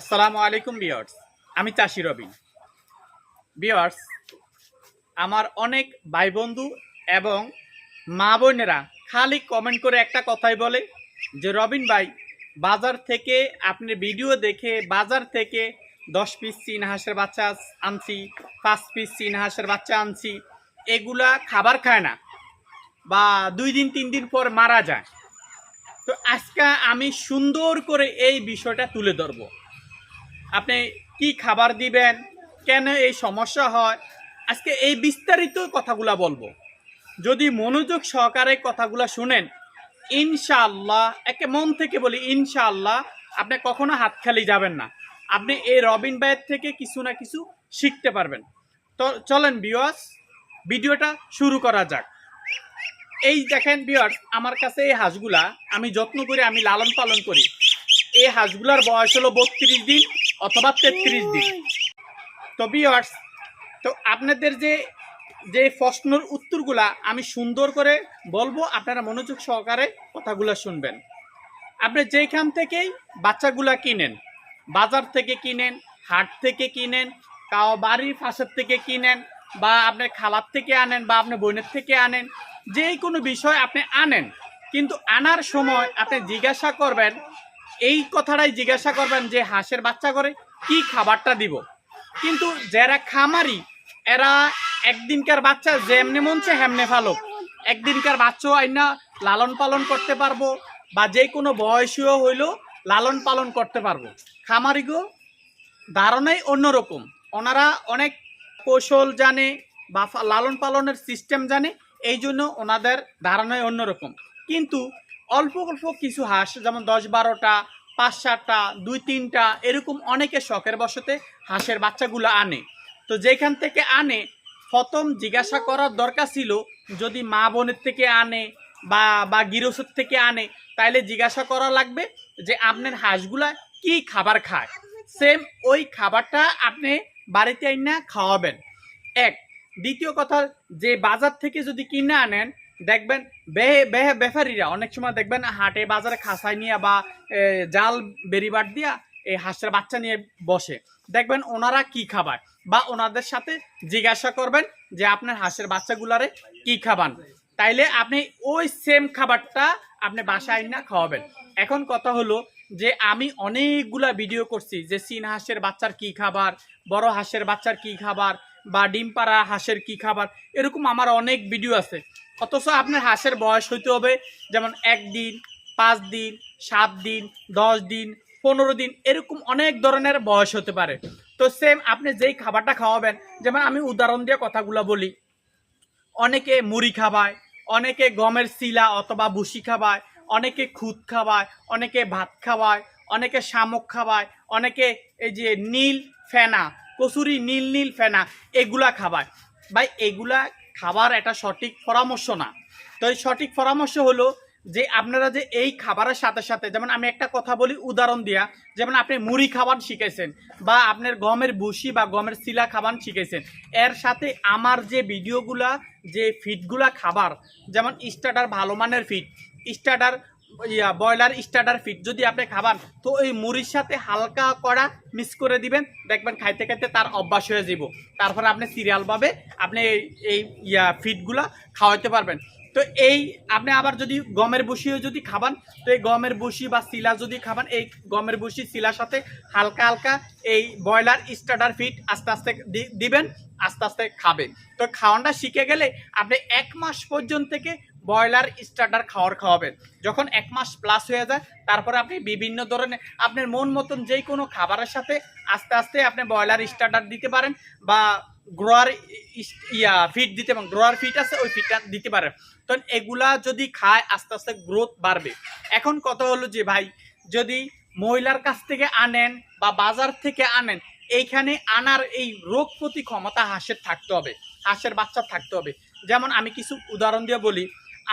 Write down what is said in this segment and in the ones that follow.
আসসালামু বিয়ার্স আমি চাষি রবিন। বিয়ার্স আমার অনেক ভাই বন্ধু এবং মা বোনেরা খালি কমেন্ট করে একটা কথাই বলে যে, রবিন ভাই, বাজার থেকে আপনি ভিডিও দেখে বাজার থেকে দশ পিস চীন হাঁসের বাচ্চা আনছি, পাঁচ পিস চীন হাঁসের বাচ্চা আনছি, এগুলা খাবার খায় না বা দুই দিন, তিন দিন পর মারা যায়। তো আজকে আমি সুন্দর করে এই বিষয়টা তুলে ধরবো। আপনি কি খাবার দিবেন? কেন এই সমস্যা হয়? আজকে এই বিস্তারিত কথাগুলা বলব। যদি মনোযোগ সহকারে কথাগুলা শুনেন, ইনশাআল্লাহ, একে মন থেকে বলি ইনশাআল্লাহ, আপনি কখনো হাত খালি যাবেন না। আপনি এই রবিন ভাইয়ের থেকে কিছু না কিছু শিখতে পারবেন। তো চলেন বিওয়াস ভিডিওটা শুরু করা যাক। এই দেখেন বিয়ার্স আমার কাছে এই হাঁসগুলা, আমি যত্ন করে আমি লালন পালন করি। এই হাঁসগুলার বয়স হলো বত্রিশ দিন অথবা তেত্রিশ দিন। তো বিয়ার্স তো আপনাদের যে যে প্রশ্নর উত্তরগুলা আমি সুন্দর করে বলব, আপনারা মনোযোগ সহকারে কথাগুলো শুনবেন। আপনি যেখান থেকেই বাচ্চাগুলা কিনেন, বাজার থেকে কিনেন, হাট থেকে কিনেন, কাও বাড়ির পাশের থেকে কিনেন, বা আপনার খালার থেকে আনেন, বা আপনার বোনের থেকে আনেন যে কোনো বিষয় আপনি আনেন, কিন্তু আনার সময় আপনি জিজ্ঞাসা করবেন, এই কথাটাই জিজ্ঞাসা করবেন যে হাঁসের বাচ্চা করে কি খাবারটা দিব? কিন্তু যারা খামারি, এরা একদিনকার বাচ্চা যেমনি মনছে হেমনে ফালো একদিনকার বাচ্চাও আইনা লালন পালন করতে পারব বা যে কোনো বয়সীয় হইলেও লালন পালন করতে পারব। খামারিগো ধারণাই অন্যরকম। ওনারা অনেক কৌশল জানে বা লালন পালনের সিস্টেম জানে এই জন্য ওনাদের ধারণাই অন্যরকম। কিন্তু অল্প অল্প কিছু হাঁস, যেমন দশ বারোটা, পাঁচ সাতটা, দুই তিনটা, এরকম অনেকে শখের বসতে হাঁসের বাচ্চাগুলো আনে। তো যেখান থেকে আনে, প্রথম জিজ্ঞাসা করার দরকার ছিল, যদি মা বোনের থেকে আনে বা বা গৃহস্থ থেকে আনে, তাইলে জিজ্ঞাসা করা লাগবে যে আপনার হাঁসগুলা কি খাবার খায়? সেম ওই খাবারটা আপনি বাড়িতে আইনা খাওয়াবেন। এক দ্বিতীয় কথা, যে বাজার থেকে যদি কিনে আনেন, দেখবেন ব্যাপারীরা অনেক সময় দেখবেন হাটে বাজারে খাসাই নিয়ে বা জাল বেরিবার দিয়া এই হাঁসের বাচ্চা নিয়ে বসে। দেখবেন ওনারা কি খাবার? বা ওনাদের সাথে জিজ্ঞাসা করবেন যে আপনার হাঁসের বাচ্চাগুলারে কি খাবান তাইলে আপনি ওই সেম খাবারটা আপনি বাসায় না খাওয়াবেন। এখন কথা হলো যে আমি অনেকগুলা ভিডিও করছি যে চীন হাঁসের বাচ্চার কি খাবার, বড় হাঁসের বাচ্চার কি খাবার বা ডিম পাড়া, হাঁসের কি খাবার, এরকম আমার অনেক ভিডিও আছে। অথচ আপনার হাঁসের বয়স হইতে হবে যেমন একদিন পাঁচ দিন, সাত দিন, দশ দিন, পনেরো দিন, এরকম অনেক ধরনের বয়স হতে পারে। তো সেম আপনি যেই খাবারটা খাওয়াবেন, যেমন আমি উদাহরণ দিয়ে কথাগুলো বলি। অনেকে মুড়ি খাবায় অনেকে গমের শিলা অথবা ভুসি খাবায় অনেকে খুদ খাবায় অনেকে ভাত খাওয়ায়, অনেকে শামুক খাবায় অনেকে এই যে নীল ফেনা কচুরি, নীল নীল ফেনা, এগুলা খাবার। ভাই, এগুলা খাবার একটা সঠিক পরামর্শ না। তো এই সঠিক পরামর্শ হলো যে আপনারা যে এই খাবারের সাথে সাথে, যেমন আমি একটা কথা বলি উদাহরণ দিয়া, যেমন আপনি মুড়ি খাবার শিখেছেন বা আপনার গমের ভুসি বা গমের শিলা খাবার শিখেছেন, এর সাথে আমার যে ভিডিওগুলা যে ফিডগুলা খাবার, যেমন স্টার্টার ভালো মানের ফিড স্টার্টার ইয়া, ব্রয়লার স্টার্টার ফিড যদি আপনি খাবার তো ওই মুড়ির সাথে হালকা করা মিক্স করে দিবেন। দেখবেন খাইতে খাইতে তার অভ্যাস হয়ে যাব। তারপরে আপনি সিরিয়ালভাবে আপনি এই- ইয়া ফিডগুলা খাওয়াতে পারবেন। তো এই আপনি আবার যদি গমের বসিও যদি খাবান, তো এই গমের বসি বা শিলা যদি খাবান, এই গমের বসি, শিলার সাথে হালকা হালকা এই ব্রয়লার স্টার্টার ফিড আস্তে আস্তে দিবেন, আস্তে আস্তে খাবে তো খাওয়ানটা শিখে গেলে আপনি এক মাস পর্যন্ত থেকে ব্রয়লার স্টার্টার খাওয়ার খাওয়াবেন। যখন এক মাস প্লাস হয়ে যায়, তারপরে আপনি বিভিন্ন ধরনের, আপনার মন মতন যেই কোনো খাবারের সাথে আস্তে আস্তে আপনি ব্রয়লার স্টার্টার দিতে পারেন বা গ্রোয়ার ইয়া ফিট দিতে পারেন। গ্রোয়ার ফিট আছে, ওই ফিটটা দিতে পারেন। তো এগুলা যদি খায়, আস্তে আস্তে গ্রোথ বাড়বে। এখন কথা হলো যে ভাই, যদি মহিলার কাছ থেকে আনেন বা বাজার থেকে আনেন, এইখানে আনার এই রোগ প্রতি ক্ষমতা হাঁসের থাকতে হবে, হাঁসের বাচ্চা থাকতে হবে। যেমন আমি কিছু উদাহরণ দিয়ে বলি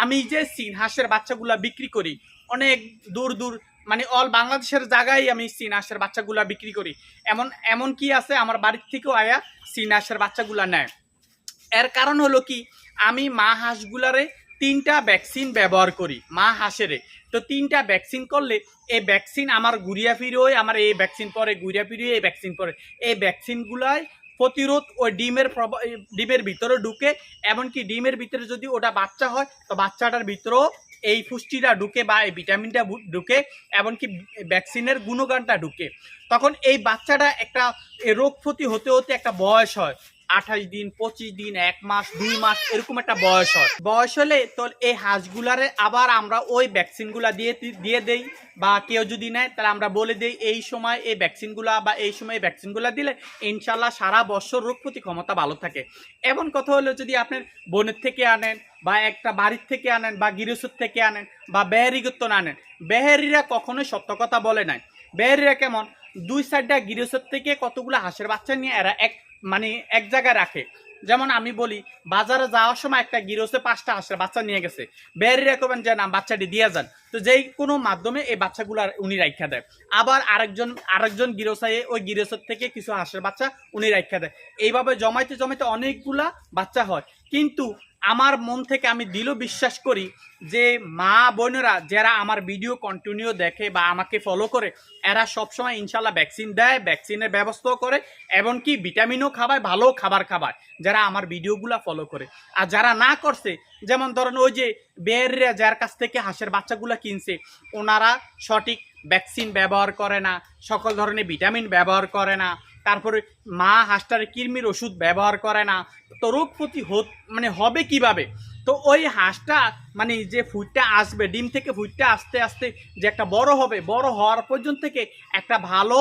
আমি যে চীন হাঁসের বাচ্চাগুলা বিক্রি করি, অনেক দূর দূর মানে অল বাংলাদেশের জায়গায় আমি চীন হাঁসের বাচ্চাগুলা বিক্রি করি। এমন এমন কি আছে আমার বাড়ির থেকেও আয়া চীন হাঁসের বাচ্চাগুলা নেয়। এর কারণ হলো কি, আমি মা হাঁসগুলারে তিনটা ভ্যাকসিন ব্যবহার করি, মা হাঁসেরে। তো তিনটা ভ্যাকসিন করলে, এই ভ্যাকসিন আমার ঘুরিয়া ফিরিয়ে, আমার এই ভ্যাকসিন পরে, ঘুরিয়া ফিরিয়ে, এই ভ্যাকসিন পরে, এই ভ্যাকসিনগুলাই প্রতিরোধ ওই ডিমের ডিমের ভিতরে ঢুকে, এমনকি ডিমের ভিতরে যদি ওটা বাচ্চা হয়, তো বাচ্চাটার ভিতরেও এই পুষ্টিটা ঢুকে বা এই ভিটামিনটা ঢুকে, এমনকি ভ্যাকসিনের গুণগানটা ঢুকে। তখন এই বাচ্চাটা একটা রোগ ক্ষতি হতে হতে একটা বয়স হয়। আঠাশ দিন, পঁচিশ দিন, এক মাস, দুই মাস, এরকম একটা বয়স হয়। বয়স হলে তো এই হাঁসগুলারে আবার আমরা ওই ভ্যাকসিনগুলা দিয়ে দিয়ে দেই বা কেউ যদি নেয়, তাহলে আমরা বলে দিই, এই সময় এই ভ্যাকসিনগুলা বা এই সময় এই ভ্যাকসিনগুলা দিলে ইনশাল্লাহ সারা বছর রোগ প্রতি ক্ষমতা ভালো থাকে। এমন কথা হলো যদি আপনার বোনের থেকে আনেন বা একটা বাড়ির থেকে আনেন বা গিরসুর থেকে আনেন বা বেহারিগত্ব না আনেন, বেহারিরা কখনোই সত্য কথা বলে নাই। বেহারিরা কেমন? দুই সাইডটা গিরসের থেকে কতগুলো হাঁসের বাচ্চা নিয়ে এরা এক মানে এক জায়গায় রাখে। যেমন আমি বলি, বাজারে যাওয়ার সময় একটা গিরোসে পাঁচটা হাঁসের বাচ্চা নিয়ে গেছে। বেহারিরা করবেন যে, না, বাচ্চাটি দিয়ে যান। তো যেই কোনো মাধ্যমে এই বাচ্চাগুলো উনি রাখা দেয়। আবার আরেকজন আরেকজন গিরোসাই ওই গিরোসের থেকে কিছু হাঁসের বাচ্চা উনি রাখা দেয়। এইভাবে জমাইতে জমাইতে অনেকগুলা বাচ্চা হয়। কিন্তু আমার মন থেকে আমি দিল বিশ্বাস করি যে মা বোনেরা যারা আমার ভিডিও কন্টিনিউ দেখে বা আমাকে ফলো করে, এরা সবসময় ইনশাল্লাহ ভ্যাকসিন দেয় ভ্যাকসিনের ব্যবস্থাও করে, এমনকি ভিটামিনও খাবায় ভালো খাবার খাবায় যারা আমার ভিডিওগুলো ফলো করে। আর যারা না করছে, যেমন ধরেন ওই যে বেয়াররা যার কাছ থেকে হাঁসের বাচ্চাগুলো কিনছে, ওনারা সঠিক ভ্যাকসিন ব্যবহার করে না, সকল ধরনের ভিটামিন ব্যবহার করে না তারপরে মা হাঁসটার কৃমির ওষুধ ব্যবহার করে না, তো রোগ প্রতি মানে হবে কীভাবে? তো ওই হাঁসটা মানে যে ফুটটা আসবে, ডিম থেকে ফুটটা আস্তে আস্তে যে একটা বড় হবে, বড় হওয়ার পর্যন্ত থেকে একটা ভালো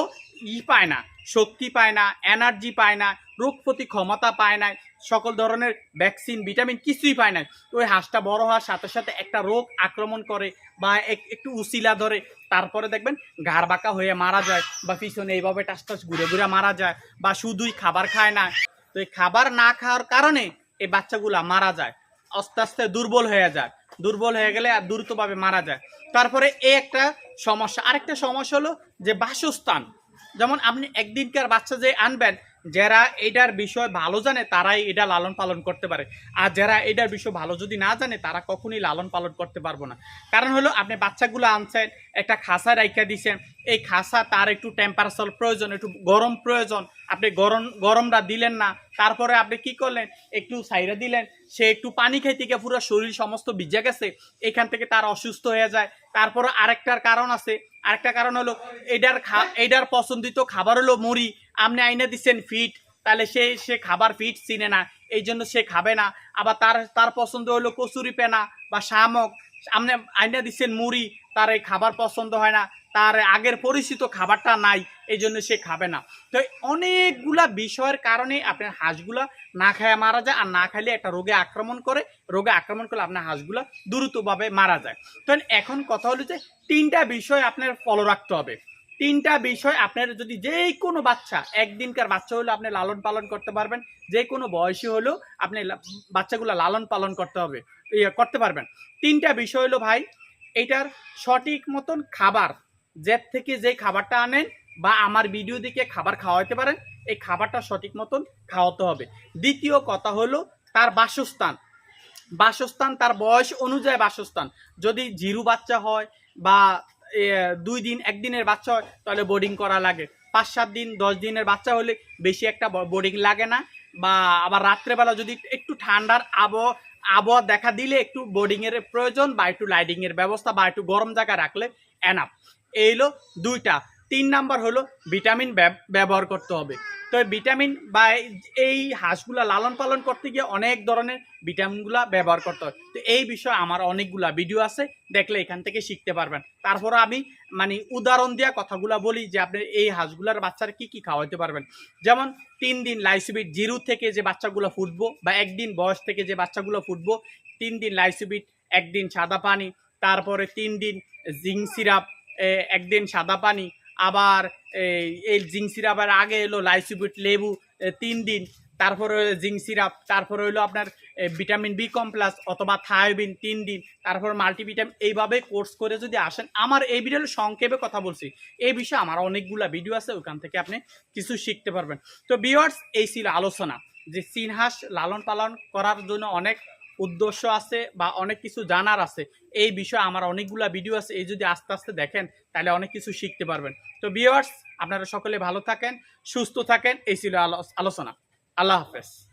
ই পায় না, শক্তি পায় না এনার্জি পায় না, রোগ প্রতি ক্ষমতা পায় না সকল ধরনের ভ্যাকসিন ভিটামিন কিছুই পায় না ওই হাঁসটা বড় হওয়ার সাথে সাথে একটা রোগ আক্রমণ করে বা এক- একটু উসিলা ধরে, তারপরে দেখবেন ঘাড় বাঁকা হয়ে মারা যায় বা পিছনে এইভাবে টাস টাস ঘুরে ঘুরে মারা যায় বা শুধুই খাবার খায় না। তো এই খাবার না খাওয়ার কারণে এই বাচ্চাগুলা মারা যায়, আস্তে আস্তে দুর্বল হয়ে যায়। দুর্বল হয়ে গেলে আর দ্রুতভাবে মারা যায়। তারপরে এ একটা সমস্যা। আরেকটা সমস্যা হলো যে বাসস্থান। যেমন আপনি একদিনকার বাচ্চা যে আনবেন যারা এটার বিষয় ভালো জানে, তারাই এটা লালন পালন করতে পারে। আর যারা এটার বিষয় ভালো যদি না জানে, তারা কখনই লালন পালন করতে পারব না। কারণ হলো, আপনি বাচ্চাগুলো আনছেন, একটা খাসা রাইখা দিছেন, এই খাসা তার একটু টেম্পারেচার প্রয়োজন, একটু গরম প্রয়োজন। আপনি গরম, গরমটা দিলেন না, তারপরে আপনি কি করলেন? একটু সাইরা দিলেন, সে একটু পানি খাইতে গিয়ে পুরো শরীর সমস্ত ভিজে গেছে, এখান থেকে তার অসুস্থ হয়ে যায়। তারপরে আরেকটার কারণ আছে, আরেকটা কারণ হলো, এটার খা, এটার পছন্দিত খাবার হলো মুড়ি। আপনি আইনা দিচ্ছেন ফিট তাহলে সে সে খাবার ফিট চিনে না, এই জন্য সে খাবে না। আবার তার তার পছন্দ হলো কচুরি পেনা বা শামক। আপনি আইনা দিচ্ছেন মুড়ি, তার এই খাবার পছন্দ হয় না, তার আগের পরিচিত খাবারটা নাই, এই জন্য সে খাবে না। তো অনেকগুলা বিষয়ের কারণে আপনার হাঁসগুলা না খায় মারা যায়, আর না খাইলে একটা রোগে আক্রমণ করে, রোগে আক্রমণ করলে আপনার হাঁসগুলা দ্রুতভাবে মারা যায়। তো এখন কথা হলো যে তিনটা বিষয় আপনার ফলো রাখতে হবে। তিনটা বিষয় আপনার যদি যে কোনো বাচ্চা, একদিনকার বাচ্চা হলো আপনি লালন পালন করতে পারবেন যে কোনো বয়সী হলেও আপনি বাচ্চাগুলো লালন পালন করতে হবে ইয়ে করতে পারবেন। তিনটা বিষয় হলো ভাই, এটার সঠিক মতন খাবার, যে থেকে যে খাবারটা আনেন বা আমার ভিডিও দিকে খাবার খাওয়াতে পারেন, এই খাবারটা সঠিক মতন খাওয়াতে হবে। দ্বিতীয় কথা হলো তার বাসস্থান। বাসস্থান তার বয়স অনুযায়ী বাসস্থান। যদি জিরু বাচ্চা হয় বা দুই দিন একদিনের বাচ্চা হয়, তাহলে বোর্ডিং করা লাগে। পাঁচ, সাত দিন, দশ দিনের বাচ্চা হলে বেশি একটা বোর্ডিং লাগে না। বা আবার রাত্রেবেলা যদি একটু ঠান্ডার আবহাওয়া আবহাওয়া দেখা দিলে একটু বোর্ডিংয়ের প্রয়োজন বা একটু লাইটিংয়ের ব্যবস্থা বা একটু গরম জায়গায় রাখলে এনাফ এই হলো দুইটা। তিন নাম্বার হলো ভিটামিন ব্যব- ব্যবহার করতে হবে। তো ভিটামিন বা এই- হাঁসগুলা লালন পালন করতে গিয়ে অনেক ধরনের ভিটামিনগুলা ব্যবহার করতে হয়। তো এই বিষয়ে আমার অনেকগুলা ভিডিও আছে, দেখলে এখান থেকে শিখতে পারবেন। তারপরে আমি মানে উদাহরণ দেওয়া কথাগুলা বলি যে আপনি এই হাঁসগুলার বাচ্চারা কি কি খাওয়াতে পারবেন। যেমন তিন দিন লাইসিবিট জিরো থেকে যে বাচ্চাগুলো ফুটবো বা একদিন বয়স থেকে যে বাচ্চাগুলো ফুটবো, তিন দিন লাইসিবিট একদিন সাদা পানি, তারপরে তিন দিন জিঙ্ক সিরাপ একদিন সাদা পানি আবার এই জিঙ্ক সিরাপের আগে এলো লাইসিবিট লেবু তিন দিন। তারপরে জিঙ্ক সিরাপ, তারপরে হলো আপনার ভিটামিন বি কমপ্লাস অথবা থায়োবিন তিন দিন। তারপর মাল্টিভিটামিন, এইভাবে কোর্স করে যদি আসেন, আমার এই ভিডিওর সংক্ষেপে কথা বলছি। এই বিষয়ে আমার অনেকগুলা ভিডিও আছে, ওখান থেকে আপনি কিছু শিখতে পারবেন। তো বিয়ার্স এই ছিল আলোচনা, যে সিনহাস লালন পালন করার জন্য অনেক উদ্দেশ্য আছে বা অনেক কিছু জানার আছে, এই বিষয়ে আমার অনেকগুলো ভিডিও আছে, এই যদি আস্তে আস্তে দেখেন, তাহলে অনেক কিছু শিখতে পারবেন। তো বিয়ার্স আপনারা সকলে ভালো থাকেন, সুস্থ থাকেন, এই ছিল আলোচনা। আল্লাহ হাফেজ।